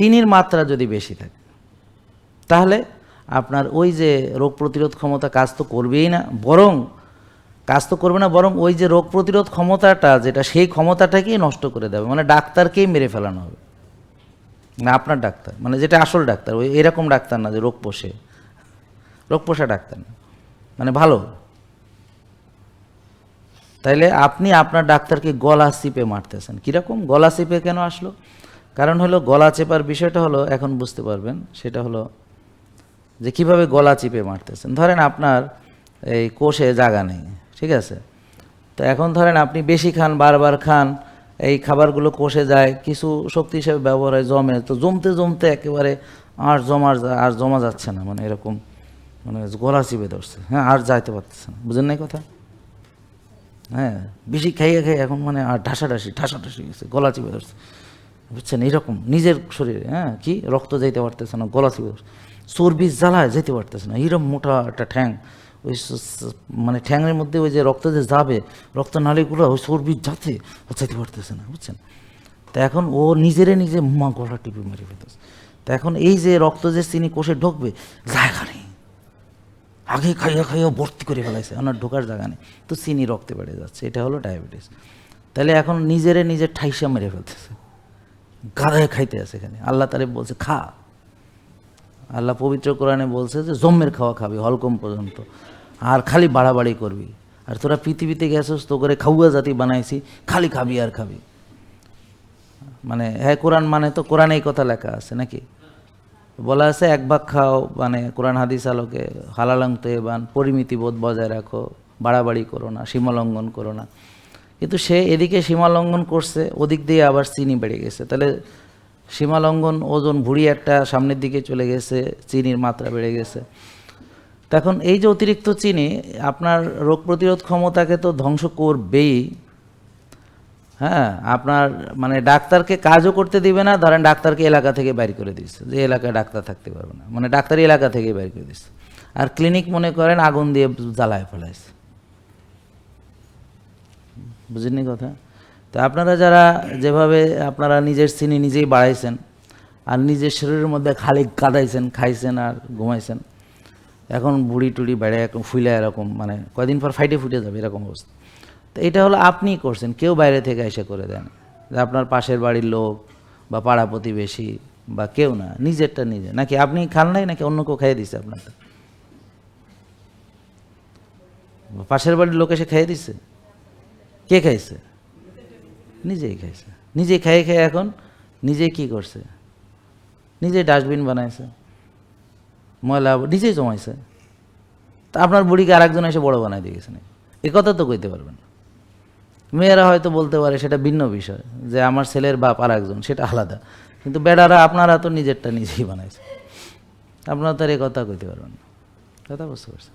চিনির মাত্রা যদি বেশি থাকে, তাহলে আপনার ওই যে রোগ প্রতিরোধ ক্ষমতা কাজ তো করবেই না, বরং কাজ তো করবে না, বরং ওই যে রোগ প্রতিরোধ ক্ষমতাটা, যেটা সেই ক্ষমতাটাকেই নষ্ট করে দেবে মানে ডাক্তারকেই মেরে ফেলানো হবে। না, আপনার ডাক্তার মানে যেটা আসল ডাক্তার, ওই এরকম ডাক্তার না যে রোগ পোষে। রোগ পোষা ডাক্তার না মানে ভালো। তাইলে আপনি আপনার ডাক্তারকে গলা চিপে মারতেছেন। কীরকম? গলা চিপে কেন আসলো? কারণ হলো গলা চেপার বিষয়টা হলো, এখন বুঝতে পারবেন, সেটা হলো যে কীভাবে গলা চিপে মারতেছেন। ধরেন আপনার এই কোষে জাগা নেই, ঠিক আছে? তো এখন ধরেন আপনি বেশি খান, বারবার খান, এই খাবারগুলো কোষে যায়, কিছু শক্তি হিসেবে ব্যবহার হয় জমে, তো জমতে জমতে একেবারে আর জমার আর জমা যাচ্ছে না মানে এরকম মানে গলা চিপে ধরছে। হ্যাঁ আর যাইতে পারতেছে না। বুঝেন নাই কথা? হ্যাঁ বেশি খাইয়ে খাইয়ে এখন মানে আর ঢাসাঢাসি ঢাসাঢাসি গেছে, গলা চিপে ধরছে। বুঝছেন? এইরকম। নিজের শরীরে হ্যাঁ? কি? রক্ত যাইতে পারতেছে না, গলা ধরছে চর্বি জ্বালায় যেতে পারতেছে না। এরকম মোটা একটা ঠ্যাং। ওই মানে ঠ্যাংয়ের মধ্যে ওই যে রক্ত যে যাবে, রক্ত নালীগুলো, ওই চর্বি যাতে যেতে পারতেছে না, বুঝছেন? তা এখন ও নিজেরে নিজে মা গলা টিপে মেরে ফেলতেছে। তা এখন এই যে রক্ত যে চিনি কোষে ঢুকবে, জায়গা নেই। আগে খাইয়া খাইয়া ভর্তি করে ফেলাইছে ওনার ঢোকার জায়গা নেই। তো চিনি রক্তে বেড়ে যাচ্ছে, এটা হলো ডায়াবেটিস। তাহলে এখন নিজেরে নিজে ঠাইসা মেরে ফেলতেছে। গাধায় খাইতে আছে এখানে। আল্লাহ তারে বলছে, খা। আল্লাহ পবিত্র কোরআনে বলছে যে, জম্মের খাওয়া খাবি হলকম পর্যন্ত। আর খালি বাড়াবাড়ি করবি। আর তোরা পৃথিবীতে গেছিস তো করে খাওয়া জাতি বানাইছি, খালি খাবি আর খাবি। মানে হ্যাঁ কোরআন মানে তো কোরআনে এই কথা লেখা আছে নাকি? বলা আছে, এক ভাগ খাও মানে কোরআন হাদিস আলোকে হালালং তেবান, পরিমিতি বোধ বজায় রাখো, বাড়াবাড়ি করো না, সীমালঙ্ঘন করো না। কিন্তু সে এদিকে সীমালঙ্ঘন করছে, ওদিক দিয়ে আবার চিনি বেড়ে গেছে। তাহলে সীমালঙ্ঘন ওজন ভুড়ি একটা সামনের দিকে চলে গেছে, চিনির মাত্রা বেড়ে গেছে। তখন এই যে অতিরিক্ত চিনি, আপনার রোগ প্রতিরোধ ক্ষমতাকে তো ধ্বংস করবেই। হ্যাঁ আপনার মানে ডাক্তারকে কাজও করতে দিবে না, ধরেন ডাক্তারকে এলাকা থেকে বাইর করে দিচ্ছে, যে এলাকায় ডাক্তার থাকতে পারবে না। মানে ডাক্তারি এলাকা থেকে বাইর করে দিচ্ছে। আর ক্লিনিক মনে করেন আগুন দিয়ে জ্বালায় ফেলাইছে। বুঝেননি কথা? তো আপনারা যারা যেভাবে আপনারা নিজের চিনি নিজেই বাড়াইছেন আর নিজের শরীরের মধ্যে খালি কাদাইছেন, খাইছেন আর ঘুমাইছেন, এখন বুড়ি টুড়ি বেড়ে এরকম ফুলে এরকম মানে কয়দিন পর ফাইটে ফুটে যাবে এরকম অবস্থা। তো এটা হলো আপনিই করছেন, কেউ বাইরে থেকে এসে করে দেন। যে আপনার পাশের বাড়ির লোক বা পাড়া প্রতিবেশী বা কেউ না, নিজেরটা নিজে। নাকি আপনি খান নাই, নাকি অন্য কেউ খাইয়ে দিছে আপনারটা? পাশের বাড়ির লোক এসে খাইয়ে দিছে? কে খাইছে? নিজেই খাইছে। নিজেই খাইয়ে খেয়ে এখন নিজেই কি করছে? নিজেই ডাস্টবিন বানাইছে, ময়লা নিজেই জমাইছে। তা আপনার বুড়িকে আরেকজন এসে বড় বানাই দিয়ে গেছে এ কথা তো কইতে পারবেন মেয়েরা হয়তো বলতে পারে সেটা ভিন্ন বিষয়, যে আমার ছেলের বাপ আর একজন সেটা আলাদা। কিন্তু বেড়ারা আপনারা তো নিজেরটা নিজেই বানাইছে। আপনারা তো আর এ কথা কইতে পারবেন কথা বুঝতে পারছেন?